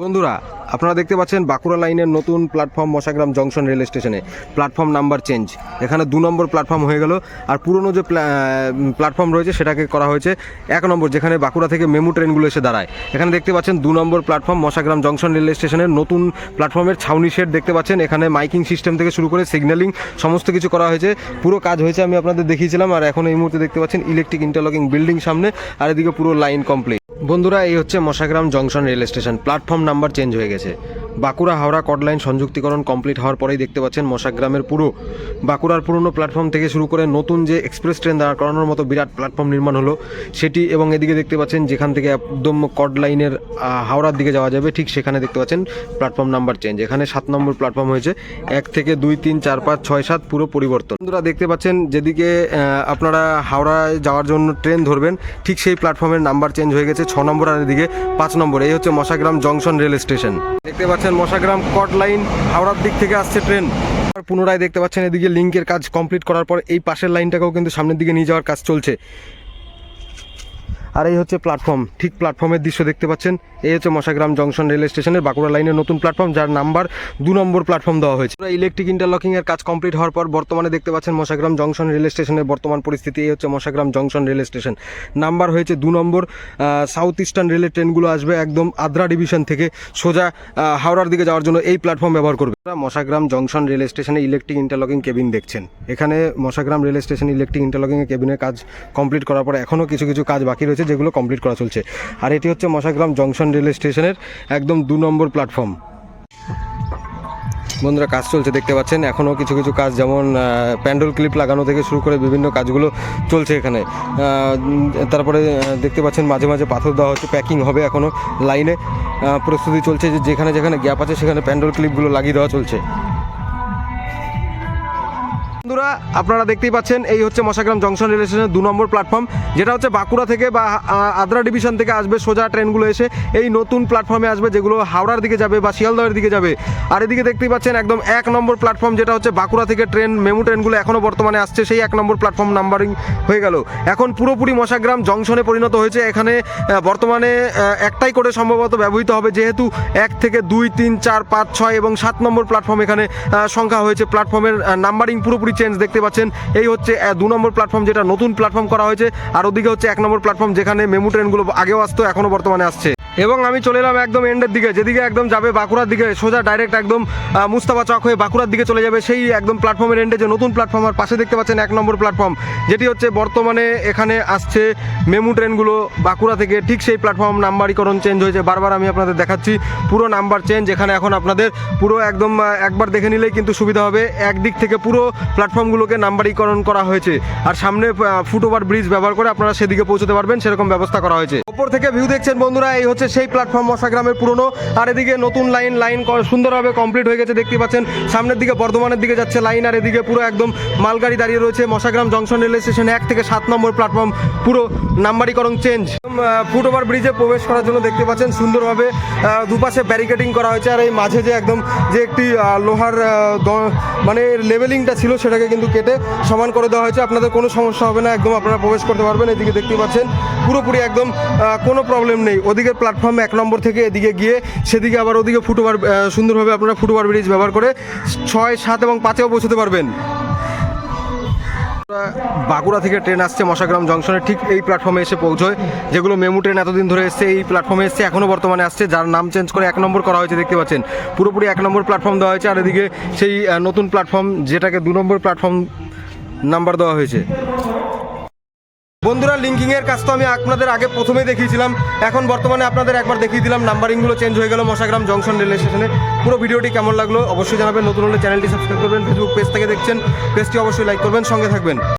বন্ধুরা, আপনারা দেখতে পাচ্ছেন বাঁকুড়া লাইনের নতুন প্ল্যাটফর্ম মশাগ্রাম জংশন রেল স্টেশনে। Platform number change. এখানে দু নম্বর প্ল্যাটফর্ম হয়ে গেল। আর পুরনো যে প্লা- প্ল্যাটফর্ম রয়েছে, সেটাকে করা হয়েছে এক নম্বর, যেখানে বাঁকুড়া থেকে মেমু ট্রেনগুলো এসে দাঁড়ায়। এখানে দেখতে পাচ্ছেন দু number platform Masagram junction rail স্টেশনের নতুন প্ল্যাটফর্মের ছাউনি শেড দেখতে পাচ্ছেন। এখানে মাইকিং সিস্টেম থেকে শুরু করে সিগন্যালিং সমস্ত কিছু করা হয়েছে। পুরো কাজ হয়েছে, আমি আপনাদের দেখিয়েছিলাম। আর এখন এই মুহূর্তে দেখতে পাচ্ছেন ইলেকট্রিক ইন্টারলকিং বিল্ডিং সামনে। আর এদিকে পুরো লাইন কমপ্লিট। বন্ধুরা এই হচ্ছে Masagram junction rail station. Platform number change হয়ে গেছে। বাঁকুড়া হাওড়া কড লাইন সংযুক্তিকরণ কমপ্লিট হওয়ার পরেই দেখতে পাচ্ছেন মশাগ্রামের পুরো। বাঁকুড়ার পুরনো প্ল্যাটফর্ম থেকে শুরু করে নতুন যে এক্সপ্রেস ট্রেন দাঁড় করানোর মতো বিরাট প্ল্যাটফর্ম নির্মাণ হলো, সেটি এবং এদিকে দেখতে পাচ্ছেন যেখান থেকে একদম কড লাইনের হাওড়ার দিকে যাওয়া যাবে, ঠিক সেখানে দেখতে পাচ্ছেন প্ল্যাটফর্ম নাম্বার চেঞ্জ। এখানে সাত নম্বর প্ল্যাটফর্ম হয়েছে। এক থেকে দুই, তিন, চার, পাঁচ, ছয়, সাত, পুরো পরিবর্তন। বন্ধুরা, দেখতে পাচ্ছেন যেদিকে আপনারা হাওড়ায় যাওয়ার জন্য ট্রেন ধরবেন, ঠিক সেই প্ল্যাটফর্মের নাম্বার চেঞ্জ হয়ে গেছে, ছ নম্বর আর এদিকে পাঁচ নম্বর। এই হচ্ছে মশাগ্রাম জংশন রেল স্টেশন। দেখতে পাচ্ছেন মশাগ্রাম কট লাইন হাওড়ার দিক থেকে আসছে ট্রেন। আর পুনরায় দেখতে পাচ্ছেন এদিকে লিঙ্কের কাজ কমপ্লিট করার পর এই পাশের লাইনটাকেও কিন্তু সামনের দিকে নিয়ে যাওয়ার কাজ চলছে। আর এই হচ্ছে প্ল্যাটফর্ম ঠিক প্ল্যাটফর্মের দৃশ্য দেখতে পাচ্ছেন। এই হচ্ছে মশাগ্রাম জংশন রেল স্টেশনের বাঁকুড়া লাইনের নতুন প্ল্যাটফর্ম যার নাম্বার দু নম্বর প্ল্যাটফর্ম দেওয়া হয়েছে। ইলেকট্রিক ইন্টারলকিং এর কাজ কমপ্লিট হওয়ার পর বর্তমানে দেখতে পাচ্ছেন মশাগ্রাম জংশন রেল স্টেশনের বর্তমান পরিস্থিতি। এই হচ্ছে Masagram junction rail station. Number হয়েছে দু নম্বর সাউথ ইস্টার্ন রেলের ট্রেনগুলো আসবে একদম আদ্রা ডিভিশন থেকে সোজা হাওড়ার দিকে যাওয়ার জন্য এই প্ল্যাটফর্ম ব্যবহার করবে। মশাগ্রাম জংশন রেল স্টেশনে ইলেকট্রিক ইন্টারলকিং কেবিন দেখছেন। এখানে Masagram rail station electric interlocking কেবিনের কাজ কমপ্লিট করার পর এখনও কিছু কিছু কাজ বাকি রয়েছে। যেগুলো কমপ্লিট করা চলছে। আর এটি হচ্ছে মশাগ্রাম জংশন রেল স্টেশনের একদম দু নম্বর প্ল্যাটফর্ম বন্ধুরা, কাজ চলছে, দেখতে পাচ্ছেন। এখনও কিছু কিছু কাজ, যেমন প্যান্ডেল ক্লিপ লাগানো থেকে শুরু করে বিভিন্ন কাজগুলো চলছে এখানে। তারপরে দেখতে পাচ্ছেন, মাঝে মাঝে পাথর দেওয়া হচ্ছে প্যাকিং হবে এখনও লাইনে। প্রস্তুতি চলছে যে যেখানে যেখানে গ্যাপ আছে, সেখানে প্যান্ডেল ক্লিপগুলো লাগিয়ে দেওয়া চলছে। বন্ধুরা, আপনারা দেখতেই পাচ্ছেন, এই হচ্ছে মশাগ্রাম জংশন রেল স্টেশনের দু নম্বর প্ল্যাটফর্ম, যেটা হচ্ছে বাঁকুড়া থেকে বা আদ্রা ডিভিশন থেকে আসবে সোজা ট্রেনগুলো এসে, এই নতুন প্ল্যাটফর্মে আসবে যেগুলো হাওড়ার দিকে যাবে বা শিয়ালদহের দিকে যাবে। আর এদিকে দেখতেই পাচ্ছেন একদম এক নম্বর প্ল্যাটফর্ম, যেটা হচ্ছে বাঁকুড়া থেকে ট্রেন, মেমু ট্রেনগুলো এখনও বর্তমানে আসছে, সেই এক নম্বর প্ল্যাটফর্ম নাম্বারিং হয়ে গেল। এখন পুরোপুরি মশাগ্রাম জংশনে পরিণত হয়েছে, এখানে বর্তমানে একটাই করে সম্ভবত ব্যবহৃত হবে, যেহেতু এক থেকে দুই, তিন, চার, পাঁচ, ছয় এবং সাত নম্বর প্ল্যাটফর্ম এখানে সংখ্যা হয়েছে। প্ল্যাটফর্মের নাম্বারিং পুরোপুরি চেঞ্জ দেখতে পাচ্ছেন। এই হচ্ছে দু নম্বর প্ল্যাটফর্ম যেটা নতুন প্ল্যাটফর্ম করা হয়েছে। আর ওদিকে হচ্ছে এক নম্বর প্ল্যাটফর্ম যেখানে মেমু ট্রেনগুলো আগেও আসতো এখনও বর্তমানে আসছে। এবং আমি চলে এলাম একদম এন্ডের দিকে, যেদিকে একদম যাবে বাঁকুড়ার দিকে, সোজা ডাইরেক্ট একদম মুস্তাফা চক হয়ে বাঁকুড়ার দিকে চলে যাবে সেই একদম প্ল্যাটফর্মের এন্ডে যে নতুন প্ল্যাটফর্ম আর পাশে দেখতে পাচ্ছেন এক নম্বর প্ল্যাটফর্ম যেটি হচ্ছে বর্তমানে এখানে আসছে মেমু ট্রেনগুলো বাঁকুড়া থেকে। ঠিক সেই প্ল্যাটফর্ম নাম্বারীকরণ চেঞ্জ হয়েছে। বারবার আমি আপনাদের দেখাচ্ছি, পুরো নাম্বার চেঞ্জ এখানে এখন আপনাদের, পুরো একদম একবার দেখে নিলেই কিন্তু সুবিধা হবে। একদিক থেকে পুরো প্ল্যাটফর্মগুলোকে নাম্বারীকরণ করা হয়েছে। আর সামনে ফুট ওভার ব্রিজ ব্যবহার করে আপনারা সেদিকে পৌঁছতে পারবেন, সেরকম ব্যবস্থা করা হয়েছে। ওপর থেকে ভিউ দেখছেন বন্ধুরা, এই হচ্ছে সেই প্ল্যাটফর্ম মশাগ্রামের পুরনো। আর এদিকে নতুন লাইন লাইন সুন্দরভাবে কমপ্লিট হয়ে গেছে, দেখতে পাচ্ছেন। সামনের দিকে, বর্ধমানের দিকে যাচ্ছে লাইন আর এদিকে পুরো একদম মালগাড়ি দাঁড়িয়ে রয়েছে মশাগ্রাম জংশন রেল স্টেশন এক থেকে সাত নম্বর প্ল্যাটফর্ম পুরো নাম্বারীকরণ চেঞ্জ ফুট ওভার ব্রিজে প্রবেশ করার জন্য দেখতে পাচ্ছেন সুন্দরভাবে দুপাশে ব্যারিকেডিং করা হয়েছে, আর এই মাঝে যে একদম যে একটি লোহার মানে লেভেলিংটা ছিল সেটাকে কিন্তু কেটে সমান করে দেওয়া হয়েছে। আপনাদের কোনো সমস্যা হবে না, একদম আপনারা প্রবেশ করতে পারবেন। এদিকে দেখতে পাচ্ছেন পুরোপুরি একদম কোনো প্রবলেম নেই। ওদিকে প্ল্যাটফর্ম এক নম্বর থেকে এদিকে গিয়ে সেদিকে আবার ওদিকে ফুট ওভার সুন্দরভাবে আপনারা ফুট ওভার ব্রিজ ব্যবহার করে ছয়, সাত এবং পাঁচেও পৌঁছতে পারবেন। বাঁকুড়া থেকে ট্রেন আসছে মশাগ্রাম জংশনে, ঠিক এই প্ল্যাটফর্মে এসে পৌঁছয়, যেগুলো মেমু ট্রেন এতদিন ধরে এসছে, এই প্ল্যাটফর্মে এসছে এখনও বর্তমানে আসছে, যার নাম চেঞ্জ করে এক নম্বর করা হয়েছে, দেখতে পাচ্ছেন। পুরোপুরি এক নম্বর প্ল্যাটফর্ম দেওয়া হয়েছে, আর এদিকে সেই নতুন প্ল্যাটফর্ম যেটাকে দু নম্বর প্ল্যাটফর্ম নাম্বার দেওয়া হয়েছে। বন্ধুরা লিঙ্কিংয়ের কাজ তো আমি আপনাদের আগে প্রথমে দেখিয়েছিলাম। এখন বর্তমানে আপনাদের একবার দেখিয়ে দিলাম, নাম্বারিংগুলো চেঞ্জ হয়ে গেল মশাগ্রাম জংশন রেল স্টেশনে। পুরো ভিডিওটি কেমন লাগল অবশ্যই জানাবেন। নতুন হলে চ্যানেলটি সাবস্ক্রাইব করবেন ফেসবুক পেজ থেকে দেখছেন। পেজটি অবশ্যই লাইক করবেন, সঙ্গে থাকবেন।